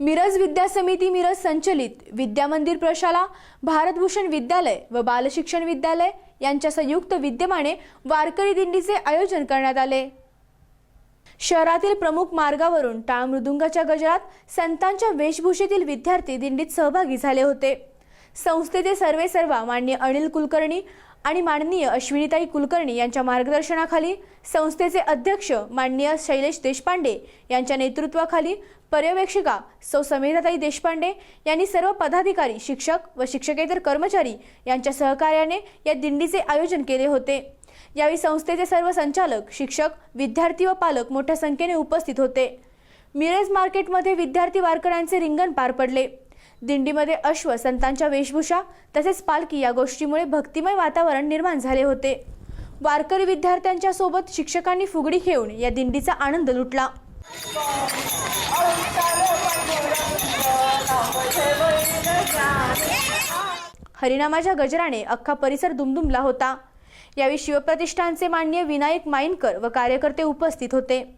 मिरज विद्या समिती मिरज संचलित विद्या मंदिर प्रशाला भारतभूषण विद्यालय व बालशिक्षण विद्यालय यांच्या संयुक्त विद्यमाने वारकरी दिंडीचे आयोजन करण्यात आले. शहरातील प्रमुख मार्गावरून टाळ मृदुंगाच्या गजरात संतांच्या वेशभूषेतील विद्यार्थी दिंडीत सहभागी झाले होते. संस्थेचे सर्वे सर्वा मान्य अनिल कुलकर्णी आणि माननीय अश्विनीताई कुलकर्णी यांच्या मार्गदर्शनाखाली संस्थेचे अध्यक्ष माननीय शैलेश देशपांडे यांच्या नेतृत्वाखाली पर्यवेक्षिका सौ समेधाताई देशपांडे यांनी सर्व पदाधिकारी शिक्षक व शिक्षकेतर कर्मचारी यांच्या सहकार्याने या दिंडीचे आयोजन केले होते. यावेळी संस्थेचे सर्व संचालक शिक्षक विद्यार्थी व पालक मोठ्या संख्येने उपस्थित होते. मिरज मार्केटमध्ये विद्यार्थी वारकऱ्यांचे रिंगण पार पडले. दिंडीमध्ये अश्व संतांच्या वेशभूषा तसेच पालखी या गोष्टीमुळे भक्तिमय वातावरण निर्माण झाले होते. वारकरी विद्यार्थ्यांच्या सोबत शिक्षकांनी फुगडी खेळून या दिंडीचा आनंद लुटला. हरिनामाच्या गजराने अख्खा परिसर दुमदुमला होता. यावेळी शिवप्रतिष्ठानचे मान्य विनायक माईनकर व कार्यकर्ते उपस्थित होते.